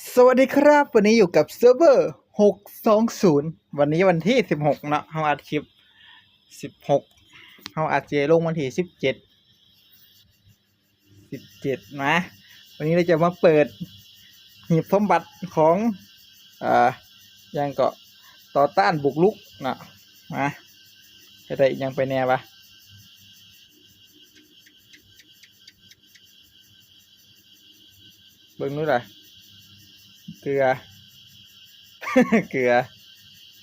สวัสดีครับ วันนี้อยู่กับเซิร์ฟเวอร์หกสองศูนย์วันนี้วันที่สิบหกเนาะเฮาอัดคลิปสิบหกเฮาอัดเจลงวันที่สิบเจ็ดสิบเจ็ดนะ วันนี้เราจะมาเปิดหีบสมบัติของอ่ายังก็ต่อต้านบุกลุกนะมาจะได้ยังไปแน่ปะเบิ่งนู้นเลย เกลือ เกลือ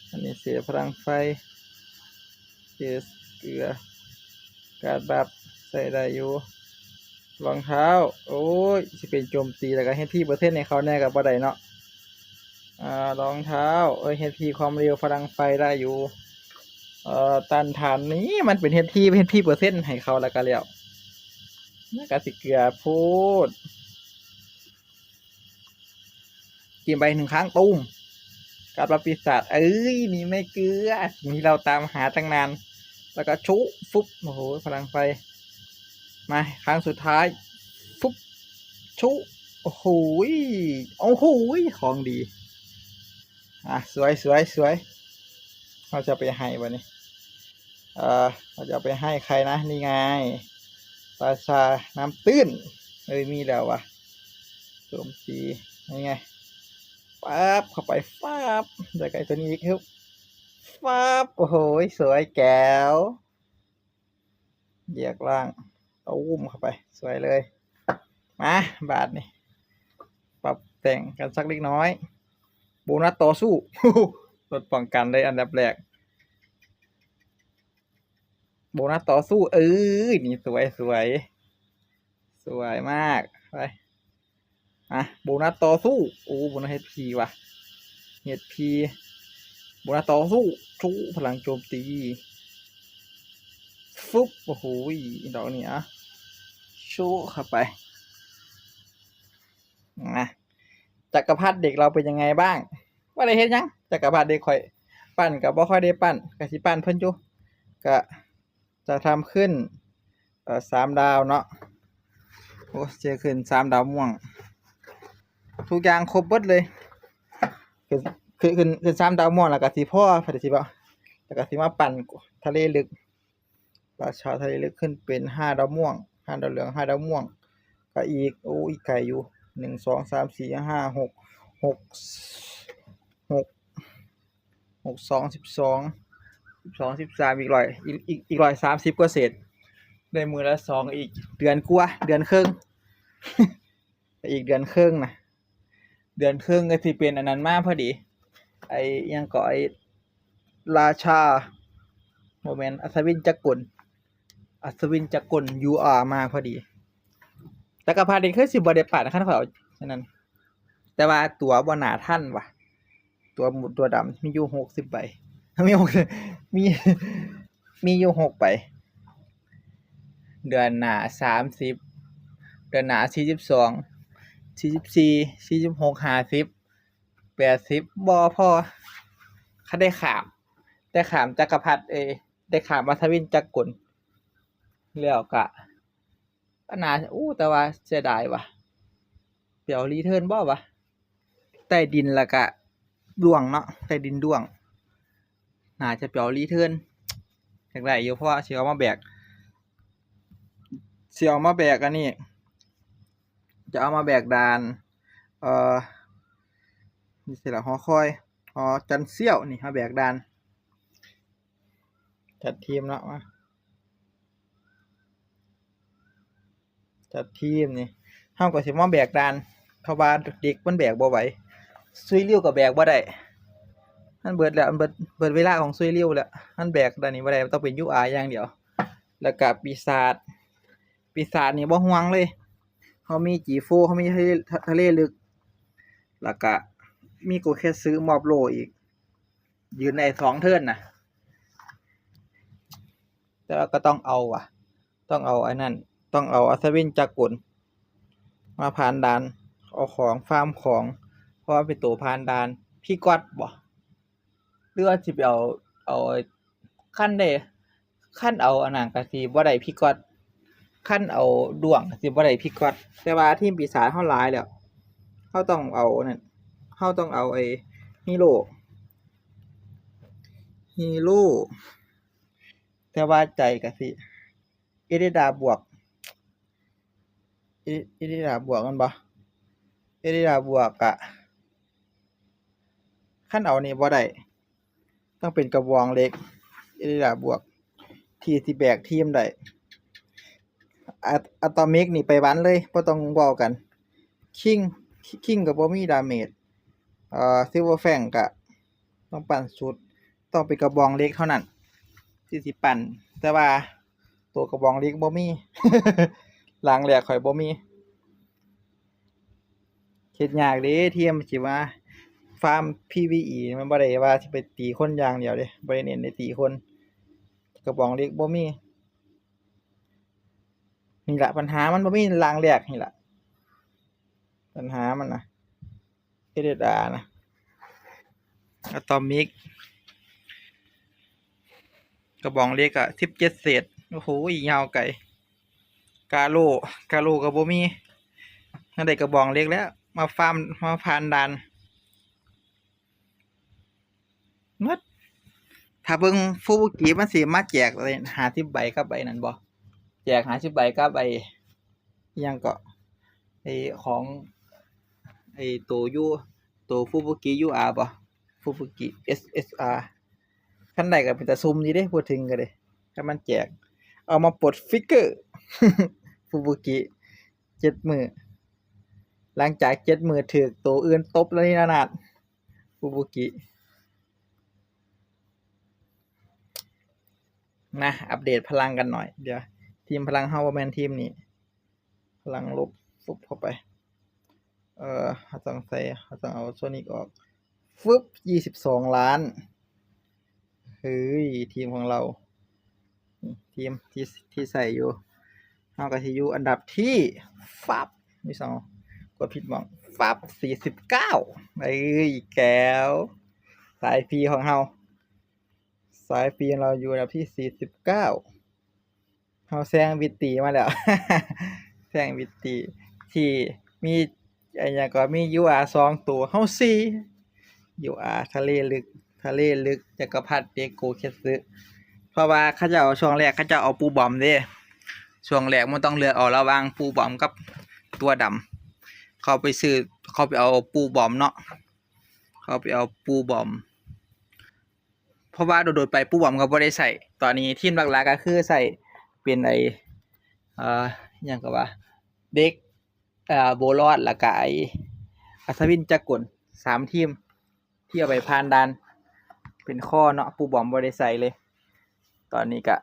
อันนี้เสียพลังไฟเสียเกลือ การบับใส่ได้อยู่รองเท้า โอ้ยสิเป็นโจมตีแล้วก็เฮดที่ปร์เซ็นต์ในเขาแน่กับบ่ได้เนาะอ่ารองเท้า เอ้ยเฮดพีความเร็วพลังไฟได้อยู่ เอ่อตันฐานนี้มันเป็นเฮดที่เฮดที่เปอร์เซ็นต์ให้เขาแล้วก็แล้วแล้วก็สิเกลือพูด กินไปหนึ่งครั้งตุ้มการปราบปีศาจเอ้ยนี่ไม่เกลือสิ่งที่เราตามหาตั้งนาน แล้วก็ชุฟุบโอ้โหพลังไฟมาครั้งสุดท้ายฟุบชุโอ้โหโอ้โหของดีอะสวยสวยสวยเราจะไปให้วันนี้เอ่อเราจะไปให้ใครนะนี่ไงปราชาน้ำตื้นเอ้ยมีแล้ววะโจมตีนี่ไง ปั๊บเข้าไปฟับเดี๋ยวก่ตัวนี้อีกครับฟับโอ้โหสวยแก้วเหยียกล่างเอาอุ้มเข้าไป สวยเลย มาบาทนี่ปรับแต่งกันสักเล็กน้อยโบนัสต่อสู้ลดป้องกันได้อันดับแรกโบนัสต่อสู้เอ้ยนี่สวยสวย สวยมาก ไป อะโบนัสต่อสู้โอ้โบนัสเฮดพีว่ะเฮดพีโบนัสต่อสู้ชูพลังโจมตีฟุบโอ้โหดอกนี้อะชูเข้าไปนะจักรพรรดิเด็กเราเป็นยังไงบ้าง ว่าได้เห็นยังจักรพรรดิเด็กข่อยปั้นกับบ่ค่อยได้ปั้นกะสิปั้นเพิ่นจุก็จะทำขึ้นเอ่อสามดาวเนาะโอ้เจอขึ้นสามดาวม่วง ทุกอย่างครบเบิดเลยคือคือคือคือซ้ำดาวม่วงแล้วก็สีพ่อผัดสิบ่แล้วก็สิมาปั่นทะเลลึกราชาทะเลลึกขึ้นเป็นห้าดาวม่วงห้าดาวเหลืองห้าดาวม่วง ก็อีกโอ้อีกไก่อยู่หนึ่งสองสามสี่ห้าหกหกหกหกสองสิบสองสิบสองสิบสามอีกร้อยอีกอีกอีกร้อยสามสิบกว่าเศษได้มือละสองอีกเดือนกว่าเดือนครึ่งอีกเดือนครึ่งนะ เดือนครึ่งก็สิเป็นอันนั้นมากพอดี ไอ้ยังก็ไอ้ราชาโมเมนต์อัศวินจักรลอัศวินจักรลยูอามาพอดี แต่กระพาเด็กคือสิบได้ปัดขั้นเขาเอาฉะนั้น แต่ว่าตัวบหนาท่านว่ะ ตัวหมุดตัวดำมีอยู่หกสิบใบมีหกมีมีอยู่หกใบเดือนหนาสามสิบเดือนหนาสี่สิบสอง สี่สิบสี่สี่สิบหกห้าสิบแปดสิบบอพอเขาได้ขาม ได้ขามจักรพรรดิเอ ได้ขามมัทวินจักรกลแล้วกะก็นาอู้แต่ว่าเสียดายว่ะเปียวรีเทิร์นบ่วะใต้ดินละกะดวงเนาะใต้ดินดวงน่าจะเปียวรีเทิร์นอยากได้อยู่เพราะว่าเสียเอามาแบกเสียเอามาแบกอันนี้ จะเอามาแบกดานเอ่อนี่สิละหอคอยหอจันเซี่ยวนี่มาแบกดานจัดทีมแล้วมาจัดทีมนี่เฮาก็สิมาแบกดานเพราะว่าเด็กมันแบกบ่ไหวซุยเลี้ยวก็แบกบ่ได้มันเบิดแล้วมันเบิดเบิดเวลาของซุยเลี้ยวแล้วมันแบกดานนี้บ่ได้ต้องเป็นยูอาอย่างเดียว แล้วก็ปีศาจปีศาจนี่บ่ห่วงเลย เขามีจีโฟเขามีทะเลทะเลลึกแล้วก็มีกูแค่ซื้อมอบโลอีก ยืนในสองเทิร์นนะแต่ว่าก็ต้องเอาว่ะ ต้องเอาไอ้นั่น ต้องเอาอัศวินจักรกลมาผ่านด่าน เอาของฟาร์มของ เพราะว่าเป็นตัวผ่านด่าน พี่ก๊อดบ่หรือว่าสิไปเอาเอาขั้นได้ขั้นเอาอันนั้นก็สิบ่ได้พี่ก๊อด ขั้นเอาดวงสิบ่ได้พี่ก๊อดแต่ว่าทีมปีศาจเฮาหลายแล้วเขาต้องเอานั่นเขาต้องเอาไอ้ฮีโร่ฮีโร่แต่ว่าใจกะสิเอเดดาบวกเอเอเดดาบวกกันบ่เอเดดาบวกอะขั้นเอานี่บ่ได้ต้องเป็นกระบองเล็กเอเดดาบวก ที่สิแบกทีมได้ อะอะตอมิกนี่ไปวันเลยบ่ต้องเว้ากันคิงคิงก็บ่มีดาเมจเอ่อซิลเวอร์แฟงก็ต้องปั่นสุด ต้องเป็นกระบองเล็กเท่านั้นที่สิปั่น แต่ว่าตัวกระบองเล็กบ่มีหลังแหลกข่อยบ่มีเฮ็ดยากเด้เทียมสิว่าฟาร์ม PVE มันบ่ได้ว่าสิไปตีคนอย่างเดียวเด้บ่ได้เน้นในตีคน กระบองเล็กบ่มี นี่ละปัญหามันบ่มีลังแหลกนี่ละปัญหามันนะเอเดดานะอะตอมิก กระบองเล็กอะสิบเจ็ดเศษ โอ้โหยาวไกลกาโล กาโลกับโบมีนั่นได้กระบองเล็กแล้ว มาฟาร์มมาพานดันนัดถ้าเบิ่งฟูบุกิมันสิมาแจกเลยหาสิบใบกับใบนั้นบ่ แจกหาสิบใบกับใบอิหยังก็ไอของไอตัวยูตัวฟูบุกิยูอาร์ป่ะฟูบุกิ SSR ขั้นใดก็เป็นแต่ซุ่มดีเด้พูดถึงกันเลยถ้ามันแจก เอามาปลดฟิกเกอร์ฟูบุกิเจ็ดมือหลังจากเจ็ดมือถือตัวอื่นตบแล้วนี่นานาดฟูบุกินะ อัปเดตพลังกันหน่อย เดี๋ยว ทีมพลังเฮาแมนทีมนี้พลังลบฟุบเข้าไป เอ่อเราต้องใส่เราต้องเอาโซนิกออกฟึบยี่สิบสองล้านเฮ้ยทีมของเรา ทีมที่ที่ใส่อยู่เอากับทีอยู่อันดับที่ฟับมีสองกดผิดหมองฟับสี่สิบเก้าเอ้ยแก้ว สายฟีของเราสายฟีของเราอยู่อันดับที่สี่สิบเก้า เราแซงวิตตีมาแล้ว แซงวิตตีที่มีไอ้หยังก็มี UR สองตัวเฮาสี่ UR ทะเลลึกทะเลลึกจักรพรรดิเดโกเคสึเพราะว่าเขาจะเอาช่วงแรกเขาจะเอาปูบอมเด้ช่วงแรกมันต้องเลือกเอาระว่างปูบอมกับตัวดำเขาไปซื้อเขาไปเอาปูบอมเนาะเขาไปเอาปูบอม เพราะว่าโดดๆไปปูบอมก็บ่ได้ใส่ตอนนี้ทีมหลักๆก็คือใส่ เป็นไออ่ออิหยังก็ว่า เด็กอ่อโบลอดล้วก็ไออัศวินจักรกลสามทีม ที่เอาไปผ่านดัน เป็นข้อเนาะปูบอมบ่ได้ใส่เลย ตอนนี้ก็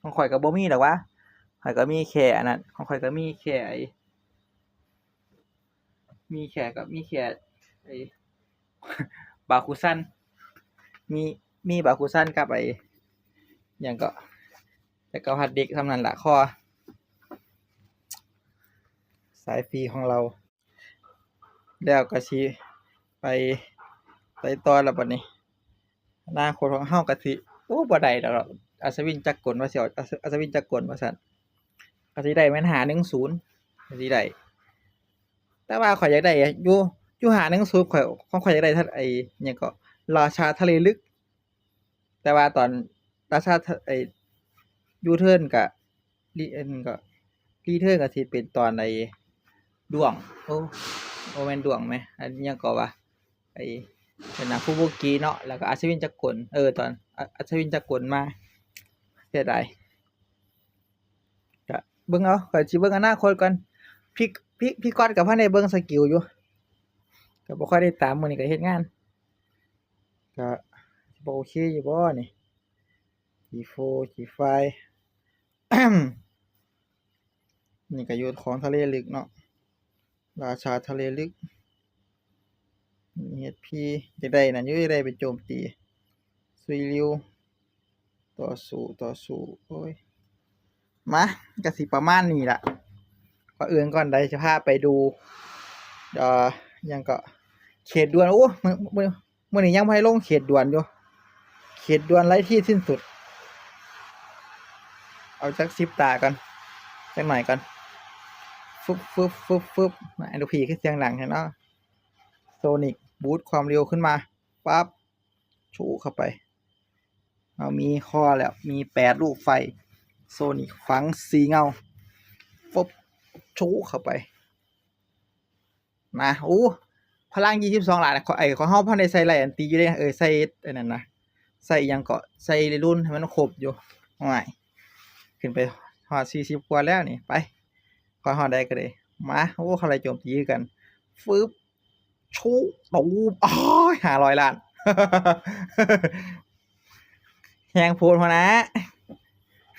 ของข่อยก็บ่มีหรอกวะข่อยก็มีแค่อันนั้นของข่อยก็มีแค่ไอมีแค่กับมีแค่ไอบาคุซันมีมีบาคุซันกับไอหยังก็ แต่ก็พัดเด็กทำนั้นละข้อสายฟรีของเรา แล้วก็ชีไปไปต่อแล้วบัดนี้อนาคตของเฮาก็สิโอ้บ่ได้ดอกอัศวินจักรกลว่าสิเอาอัศอัศวินจักรกลว่าซั่นก็สิได้แม่นหา10ก็สิได้แต่ว่าข่อยอยากได้อยู่อยู่หา10ข่อยของข่อยอยากได้ทัดไอ้หยังก็ราชาทะเลลึก แต่ว่าตอนราชาไอ้ ยูเทิร์นก็รีเอ็นก็รีเทิร์นก็สิเป็นตอนไอ้ดวง โอ้โอแมนดวงไหมอันนี้ยังก็ว่าไอ้เป็นนักฟูบุกีเนาะแล้วก็อัศวินจักรกลเออตอนอัศวินจักรกลมาเสียดายก็เบิ่งเอาข่อยสิเบิ่งอนาคตก่อนพี่พี่พี่ก๊อตกับพ่อในเบิ่งสกิลอยู่ก็บ่ค่อยได้ตามมือนี้ก็เฮ็ดงานก็บ่โอเคอยู่บ่นี่ G4 G5 นี่ก็อยู่ของทะเลลึกเนาะราชาทะเลลึกเฮ็ดพีจะได้นั่นอยู่จะได้ไปโจมตีซุยริวต่อสู้ต่อสู้โอ้ยมาก็สิประมาณนี้ละก่อนอื่นก่อนใดจะพาไปดูเอ่อยังก็เขตด่วนโอ้มื้อมื้อมื้อนี้ยังบ่ลงเขตด่วนอยู่เขตด่วนไร้ที่สิ้นสุด เอาจัก10ตาก่อนจักหน่อยก่อนฟึบฟึบฟึบฟึบนะไอ้ลูกผีคือเสียงหลังเห็นเนาะโซนิกบูตความเร็วขึ้นมาปั๊บชูเข้าไป เอามีข้อแล้ว มีแปดลูกไฟ โซนิกฝังสีเงาปุ๊บชูเข้าไปมาอู้พลังยี่สิบสองล้านไอ้ขอเฮาพันได้ใส่ไรอันตีอยู่ได้เออใส่ไอ้นั่นนะใส่ยังเกาะใส่รุ่นให้มันครบอยู่ง่าย ขึ้นไปหอดสี่สิบกว่าแล้วนี่ไปขอหอดได้ก็เลยมาโอ้เขาอะไรโจมตีกันฟึบชูตูมอ๋อห้าร้อยล้านแหงโพดพอนะ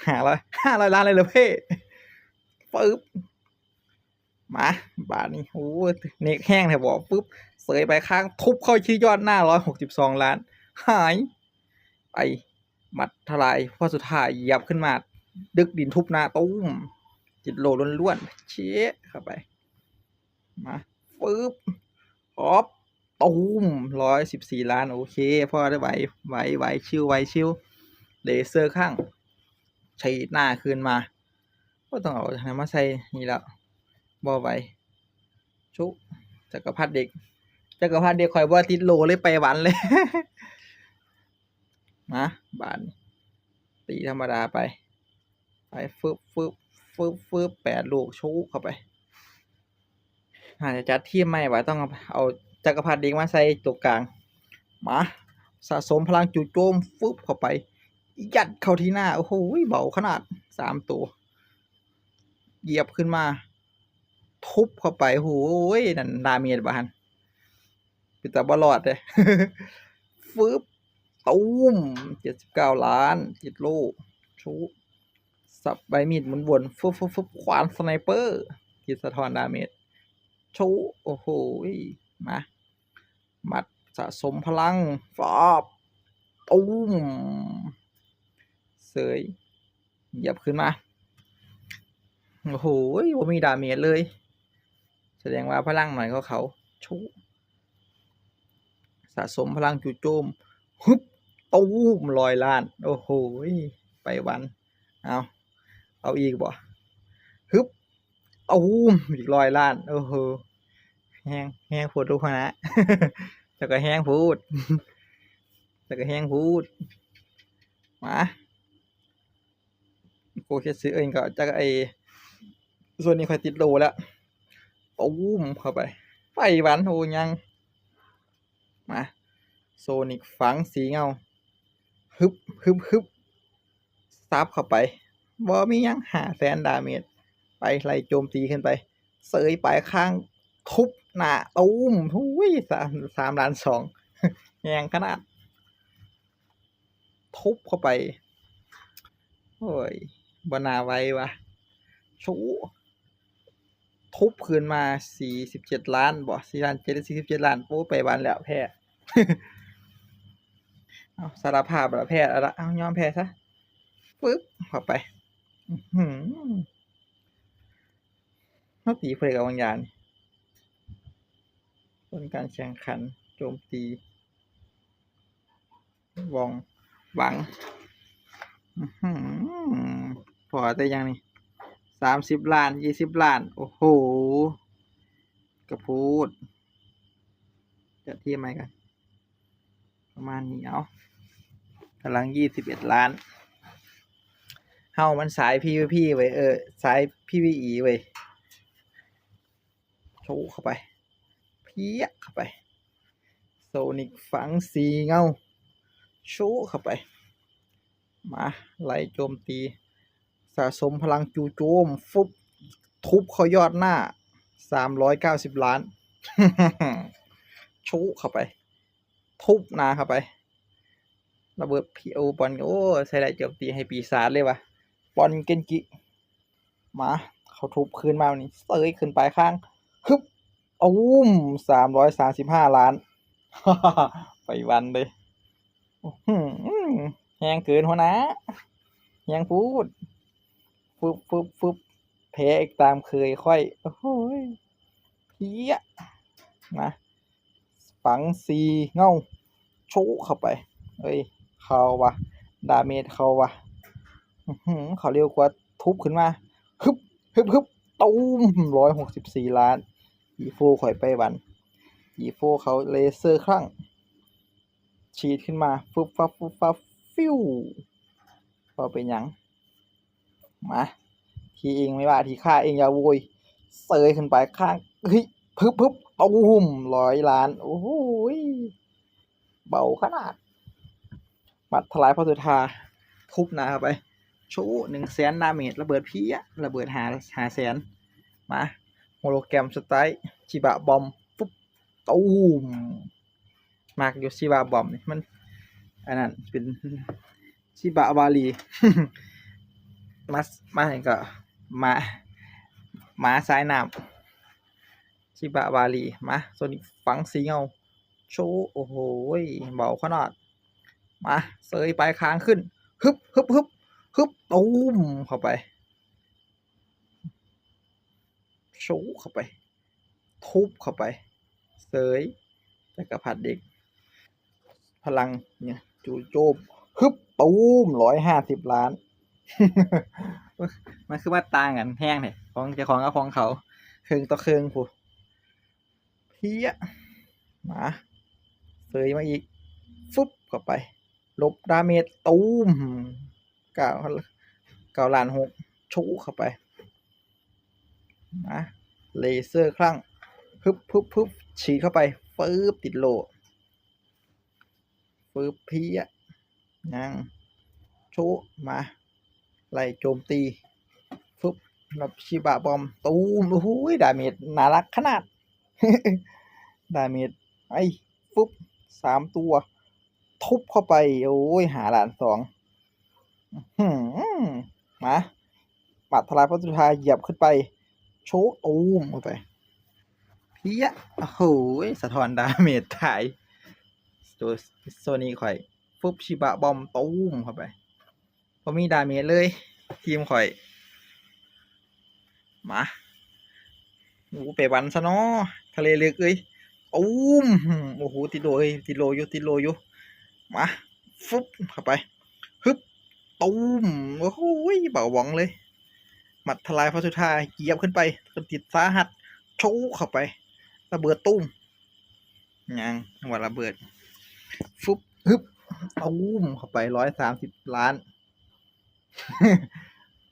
ห้าร้อยห้าร้อยล้านเลยเหรอเพ่ปึ๊บมาบาทนี้โอ้เนกแห้งแถวบอกปุ๊บเสยไปข้างทุบเข้าชื่อยอดหน้าร้อยหกสิบสองล้าน หาย ไป มัดทลายพอสุดท้ายเหยียบขึ้นมา ดึกดินทุบหน้าตุ้มจิตโลล้วนๆเชี่ยเข้าไป มาปึ๊บออฟตูมร้อยสิบสี่ล้าน โอเคพอได้ไหวไหวไหวชิวไหวชิวเลเซอร์ข้างใช้หน้าคืนมา ก็ต้องเอาทำมาใส่นี่แล้วบ่ไหวชุจักรพรรดิเด็กจักรพรรดิเด็กคอยว่าติดโลเลยไปหวันเลยนะบานตีธรรมดาไป ไปฟึบฟึบฟึบฟึบแปดลูกชุเข้าไปอาจจะจัดทีมไม่ไหวต้องเอาจักรพรรดิเด็กมาใส่ตัวกลาง มาสะสมพลังจู่โจมฟึบเข้าไป ยัดเข้าที่หน้า โอ้โหเบาขนาดสามตัว เหยียบขึ้นมา ทุบเข้าไปโหยนั่นดาเมียบานเป็นแต่บอลอดเลยฟึบตุ้มเจ็ดสิบเก้าล้านจิตโลชู สับใบมีดหมุนวนฟึบฟึบฟึบขวานสไนเปอร์กิดสะท้อนดาเมจชูโอ้โหมามัดสะสมพลังฟอบตุ้มเสยเหยียบขึ้นมา โอ้โหว่ามีดาเมจเลย แสดงว่าพลังหน่อยเขาเขาชุสะสมพลังจู่โจมฮึบตูมลอยล้าน โอ้โห ไปวัน เอา เอาอีกบ่ฮึบตูมอีกลอยล้านโอ้โหแห้งแห้งพูดทุกคนนะแต่ก็แห้งพูดแต่ก็แห้งพูดมาโกเคซื้อเองก็จะไอส่วนนี้ค่อยติดโลแล้วตูมเข้าไปไปหวานโหยังมาโซนิกฝังสีเงาฮึบฮึบฮึบซับเข้าไป บอมียังหาแสนดาเมจไปไล่โจมตีขึ้นไป เสยปลายข้างทุบหน้าตูมทุยสามสามล้านสองแหงขนาด ทุบเข้าไป โอ้ยบนาไว้วะชูทุบคืนมาสี่สิบเจ็ดล้านบ่สี่ล้านเจ็ดสี่สิบเจ็ดล้านโอ้ไปบ้านแล้วแพ้เอาสารภาพแล้วแพ้แล้วเอายอมแพ้ซะปึ๊บเข้าไป เขาตีเพลกับบางอย่างนี่ผลการแข่งขัน โจมตีวองหวังอื้ออพอแต่ยังนี่สามสิบล้านยี่สิบล้าน โอ้โห กระพูด จะเทียบไหมกัน ประมาณนี้เอากำลังยี่สิบเอ็ดล้าน เฮามันสาย PVP ไว้ยเออสาย PVE ไว้ยโชว์เข้าไป เพี้ยเข้าไปโซนิกฝังสีเงาโชว์เข้าไป มาไล่โจมตี สะสมพลังจูโจม ฟุบ ทุบเขายอดหน้าสามร้อยเก้าสิบล้านชุเข้าไป ทุบนาเข้าไประเบิดพีโอบอลโอ้ใส่ได้โจมตีให้ปีศาจเลยวะ บอลเกนกิมาเขาทุบคืนมาวันนี้เสยขึ้นไปข้างฮึบอุ้มสามร้อยสามสิบห้าล้าน ไปวันเลยแหงเกินหัวนะแหงพูดฟึบฟึบฟึบแพ้อีกตามเคยค่อย โอ้โหยเพี้ยนะฝังซีเงาโชกเข้าไป เอ้ย เขาวะ ดาเมจเขาวะ เขาเร็วกว่าทุบขึ้นมาฮึบฮึบฮึบตุ้มร้อยหกสิบสี่ล้านอีโฟข่อยไปวันอีโฟเขาเลเซอร์ครั้งฉีดขึ้นมาฟึบฟับฟึบฟับฟิวพอเป็นยังมาทีเองไม่ว่าทีข้าเองอย่าโวยเซยขึ้นไปข้างเฮ้ยพึบพึบตุ้มร้อยล้าน โอ้โหยเบาขนาด บัตรทลายพอสุธาทุบนาไป ชูหนึ่งแสนดาเมจระเบิดพีอะระเบิดหาหาแสนมาโฮโลแกรมสไตล์ชิบะบอมปุ๊บตูมมากอยู่ชิบะบอมนี่มันอันนั้นเป็นชิบะวาลีมามาเห็นก็มามาสายน้ำชิบะวาลีมาโซนิฝังสีเงาโชว์โอ้โหเบาขนาดมาเสยปลายค้างขึ้นฮึบฮึบฮึบ ฮึบตูมเข้าไปโชว์เข้าไป ทุบเข้าไป เสยจักรพรรดิเด็ก พลังเนี่ยจูโจมฮึบตูมร้อยห้าสิบล้าน มันคือว่าต่างกันแห้งเนี่ยของจ้าของกับของเขาเครื่องต่อเครื่องผู้เพี้ยมาเสยมาอีกฟึบเข้าไป ลบดาเมจตูม เก้าเก้าล้านหกชูเข้าไปมาเลเซอร์ครั้งพึบพึบพึบฉีดเข้าไปฟืบติดโลฟืบเพี้ยยังชูมาไล่โจมตีฟึบรับชิบะบอม ตูมโอ้โหดาเมจน่ารักขนาด ดาเมจไอ้ฟึบสามตัว ทุบเข้าไป โอ้ย หาหลานสอง มาปัดทลายพระสุธาเหยียบขึ้นไป โชกตูมเข้าไปเพี้ยโอ้โหสะท้อนดาเมจถ่ายตัวโซนี่ข่อยฟุบชิบะบอมตูมเข้าไปพอมีดาเมจเลย ทีมข่อย มาโอ้ไปวันซะเนาะทะเลลึกเอ้ยตูมโอ้โหติดโลยติดโลอยู่ติดโลอยู่มาฟึบเข้าไปฮึบ ตูมโอ้โหเบาหวองเลย หมัดทลายพระสุธาเหยียบขึ้นไปติดสาหัสโชกเข้าไป ระเบิดตุ้มยังจังหวะระเบิดฟึบฮึบตูมเข้าไปร้อยสามสิบล้าน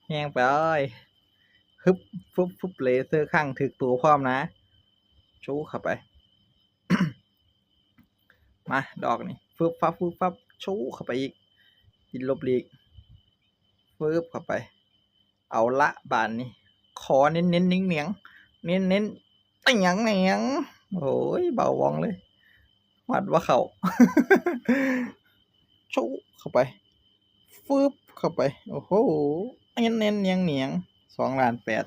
แห้งไปเลยฮึบฟึบฟึบเลเซอร์ข้างถึกตัวพร้อมนะโชกเข้าไป มา ดอกนี่ฟึบฟับฟึบฟับชูเข้าไปอีก ดินลบลีก ฟึบเข้าไป เอาละบานนี่ขอเน้นเน้นนิ่งเหนียงเน้นเน้นติงหยังเหนียงโอ้ยเบาวองเลยหวัดว่าเขาชูเข้าไปฟึบเข้าไป โอ้โหเน้นเน้นเนียงเหนียงสองล้านแปด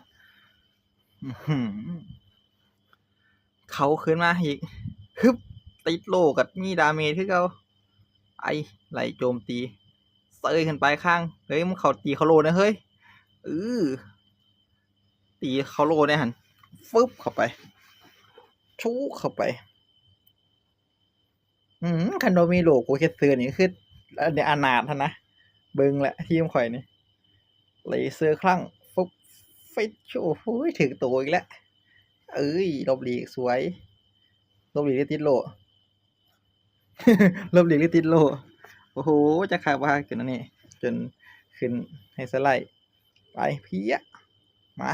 เขาขึ้นมาอีกฮึบติดโลกับมีดาเมจคือเขาไอไหลโจมตี เซยขึ้นไปข้างเฮ้ยมันเขาตีเขาโลนะเฮ้ยเออตีเขาโลเนี่ยหันฟึบเข้าไป ชูเข้าไป อืมคันโดมีโลโกเคสเซอร์นี่คืออันนี้อนาถนะเบิงแหละทีมข่อยนี่เลเซอร์คลั่งฟึบฟิตโชว์โอ้ยถึงตัวอีกแล้วเอ้ยลบหลีกสวยลบหลีกได้ติดโลลบหลีกได้ติดโล อ้โห จะขาดว่าจนอันนี้จนขึ้นให้สไลด์ไปเพี้ยมา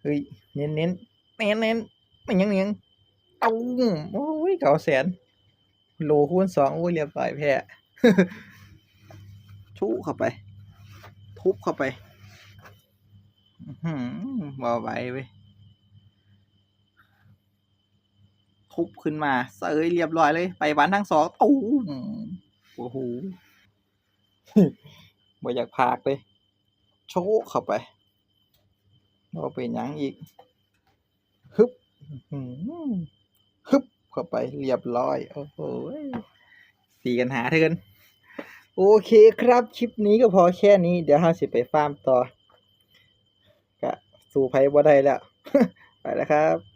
เฮ้ยเน้นเน้นเน้นเน้นไม่ยังเนียงเอาโอ้ยเก่าแสนโลคูณสองโอ้ยเรียบร้อยแพ้ทุเข้าไป ทุบเข้าไปอื้อหือบ่ไหวเว้ยทุบขึ้นมาเสยเรียบร้อยเลย ไปวันทั้งสองตูม โอ้โหบ่อยากพากเลย โชกเข้าไปเราเป็นหยังอีกฮึบฮึบเข้าไปเรียบร้อย โอ้โหสีกันหาเถินโอเคครับ คลิปนี้ก็พอแค่นี้ เดี๋ยวเราสิไปฟาร์มต่อ ก็สู่ไพ่บ่ได้แล้ว ไปแล้วครับ